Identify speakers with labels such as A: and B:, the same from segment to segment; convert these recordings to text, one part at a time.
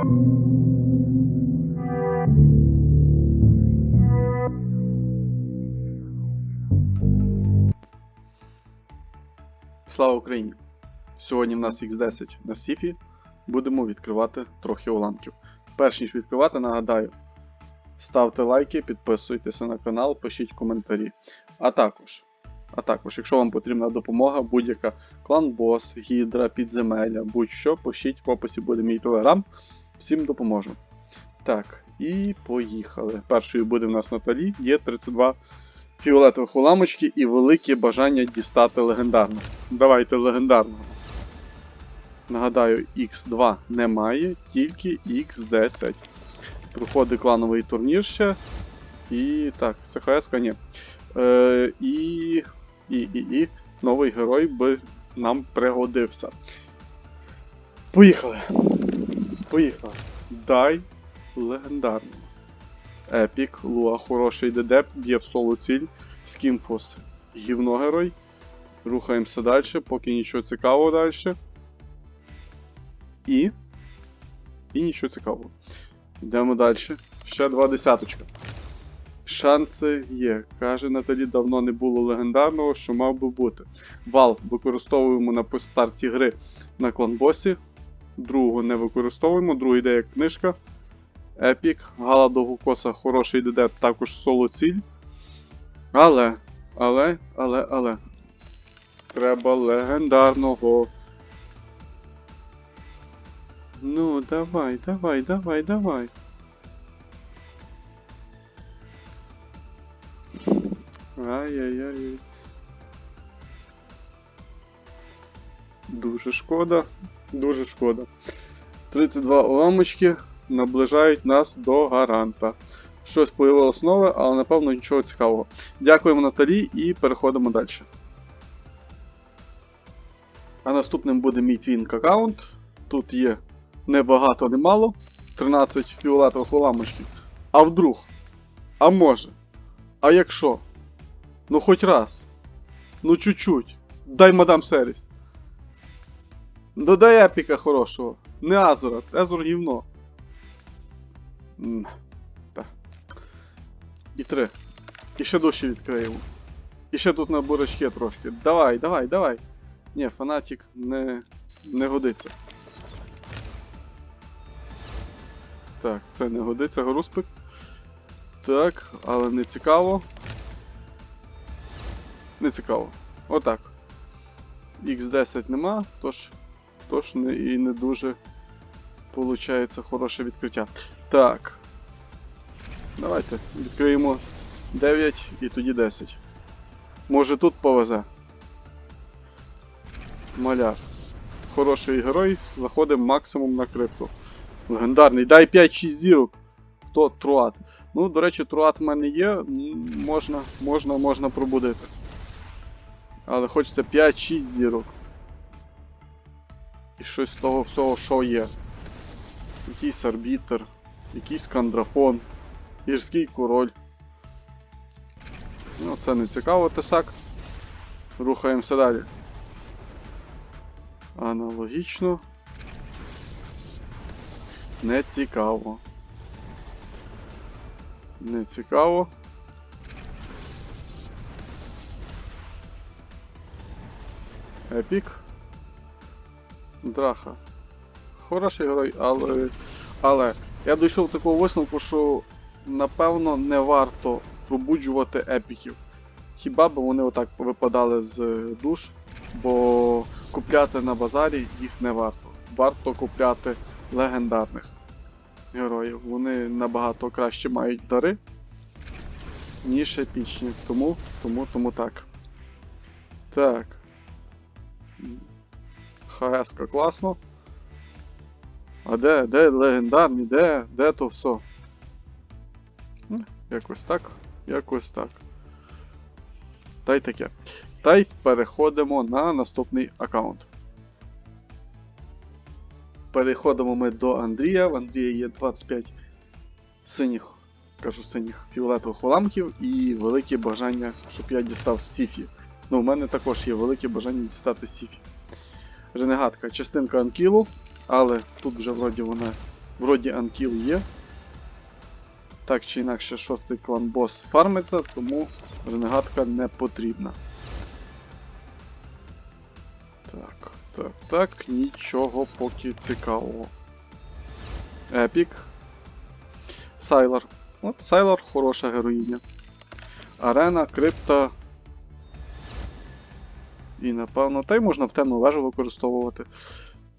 A: Слава Україні! Сьогодні в нас X10 на Сіфі. Будемо відкривати трохи уламків. Перш ніж відкривати, нагадаю, ставте лайки, підписуйтеся на канал, пишіть коментарі. А також, а також, якщо вам потрібна допомога, будь-яка клан бос, гідра, підземелля, будь-що, пишіть в описі буде мій телеграм. Всім допоможу. Так, і поїхали. Першою буде в нас Наталі, є 32 фіолетових уламочки і велике бажання дістати легендарну. Давайте легендарного. Нагадаю, X2 немає, тільки X10. Проходить клановий турнір ще. І. Так, це ХС, ні. Е, і, і, і, і новий герой би нам пригодився. Поїхали. Поїхали. Дай легендарну. Епік, Луа хороший ДД, б'є в соло ціль, Скімфос гівно герой. Рухаємося далі, поки нічого цікавого далі. І. І нічого цікавого. Йдемо далі. Ще два десяточка. Шанси є. Каже Наталі, давно не було легендарного, що мав би бути. Вал використовуємо на старті гри на кланбосі. Другого не використовуємо, другий йде як книжка. Епік, Гала Довгокоса хороший ДД, також соло ціль. Але, але, але, але. Треба легендарного. Ну, давай, давай, давай, давай. Ай-яй-яй. Дуже шкода, дуже шкода. 32 уламочки наближають нас до гаранта. Щось появилось нове, але напевно нічого цікавого. Дякуємо Наталі і переходимо далі. А наступним буде мій твінк аккаунт. Тут є небагато, немало. 13 фіолетових уламочків. А вдруг? А може? А якщо? Ну хоч раз. Ну чуть-чуть. Дай мадам сервіс. Додай епіка хорошого. Не Азура, Азур гівно. І три. І ще душі відкриємо. І ще тут на бурачки трошки. Давай, давай, давай. Ні, фанатик не, не годиться. Так, це не годиться, груспик. Так, але не цікаво. Не цікаво. Отак. X10 нема, тож, тож і не дуже получається хороше відкриття. Так. Давайте відкриємо 9 і тоді 10. Може тут повезе. Маляр. Хороший герой, заходимо максимум на крипту. Легендарний. Дай 5-6 зірок. Хто Труат? Ну, до речі, Труат в мене є. Можна, можна, можна пробудити. Але хочеться 5-6 зірок. І щось з того всього, що є. Якийсь арбітр, якийсь кандрафон, гірський король. Ну, це не цікаво, тесак. Рухаємося далі. Аналогічно. Не цікаво. Не цікаво. Епік. Драха. Хороший герой, але. Але я дійшов до такого висновку, що напевно не варто пробуджувати епіків. Хіба б вони отак випадали з душ, бо купляти на базарі їх не варто. Варто купляти легендарних героїв. Вони набагато краще мають дари, ніж епічні. Тому, тому, тому так. Так. ХС-ка класно. А де, де легендарні, де, де то все? Ну, Якось так, якось так. Та й таке. Та й переходимо на наступний аккаунт. Переходимо ми до Андрія. В Андрія є 25 синіх, кажу синіх фіолетових уламків і велике бажання, щоб я дістав Сіфі. Ну, в мене також є велике бажання дістати Сіфі. Ренегатка, частинка Анкілу, але тут вже вроді вона Вроді анкіл є. Так чи інакше, шостий клан бос фармиться, тому ренегатка не потрібна. Так, так, так, нічого поки цікавого. Епік. Сайлар. От Сайлар хороша героїня. Арена, крипта. І напевно, та й можна в темну вежу використовувати.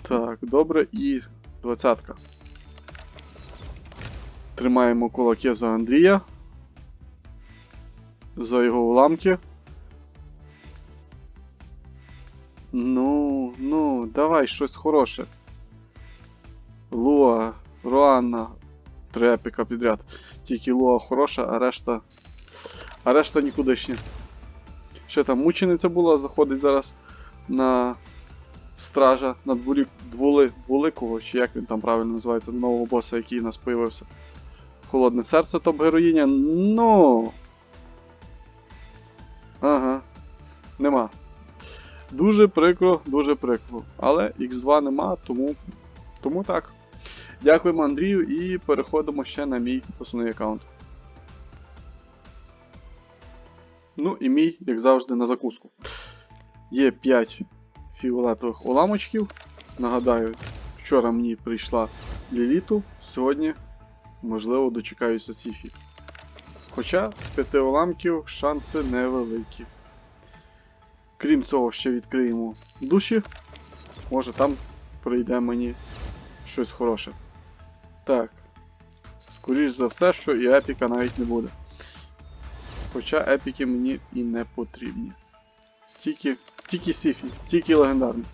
A: Так, добре, і двадцятка. Тримаємо кулаки за Андрія. За його уламки. Ну, ну, давай щось хороше. Луа, Руанна. Три епіка підряд. Тільки Луа хороша, а решта. А решта нікудишні. Ще там мучениця була, заходить зараз на стража на дворі двули, двуликого, чи як він там правильно називається, нового боса, який у нас появився. Холодне серце топ-героїня. Ну. Ага. Нема. Дуже прикро, дуже прикро. Але X2 нема, тому. Тому так. Дякуємо Андрію і переходимо ще на мій основний аккаунт. Ну і мій, як завжди, на закуску. Є 5 фіолетових уламочків. Нагадаю, вчора мені прийшла Ліліту, сьогодні, можливо, дочекаюся Сіфі. Хоча з 5 уламків шанси невеликі. Крім цього, ще відкриємо душі. Може там прийде мені щось хороше. Так. Скоріш за все, що і епіка навіть не буде. Хоча епіки мені і не потрібні. Тільки. Тільки Сіфі, тільки легендарний.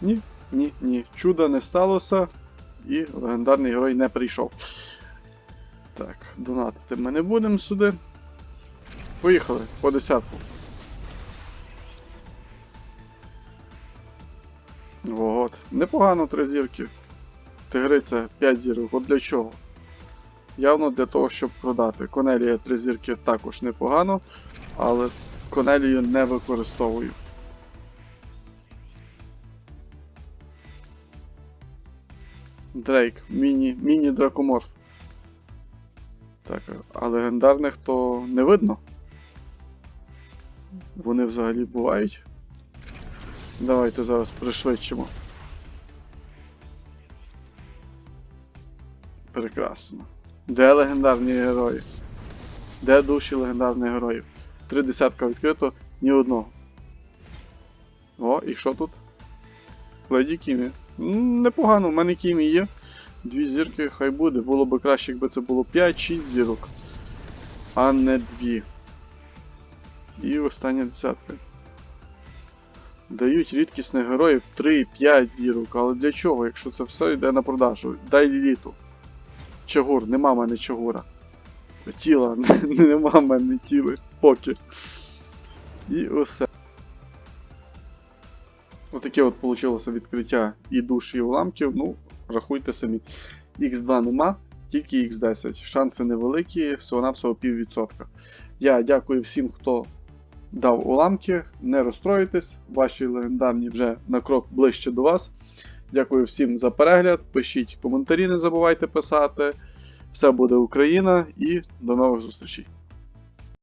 A: Ні, ні, ні. Чуда не сталося. І легендарний герой не прийшов. Так, донатити ми не будемо сюди. Поїхали по десятку. От. Непогано три зірки. Тигриця 5 зірок. От для чого? Явно для того, щоб продати. Конелія 3 зірки також непогано, але Конелію не використовую. Дрейк, міні, міні дракоморф. Так, а легендарних то не видно. Вони взагалі бувають. Давайте зараз пришвидшимо. Прекрасно. Де легендарні герої? Де душі легендарних героїв? Три десятка відкрито, ні одного. О, і що тут? Леді Кімі. Непогано, в мене Кімі є. Дві зірки хай буде. Було б краще, якби це було 5-6 зірок. А не дві. І остання десятка. Дають рідкісних героїв 3-5 зірок, але для чого, якщо це все йде на продажу? Дай ліліту. Чагур, нема мене чагура. Тіла, нема мене тіли. Поки. І усе. Отаке от вийшло відкриття і душ, і уламків. Ну, рахуйте самі. X2 нема, тільки X10. Шанси невеликі, всього-навсього піввідсотка. Я дякую всім, хто дав уламки. Не розстроїтесь, ваші легендарні вже на крок ближче до вас. Дякую всім за перегляд. Пишіть коментарі, не забувайте писати. Все буде Україна і до нових зустрічей.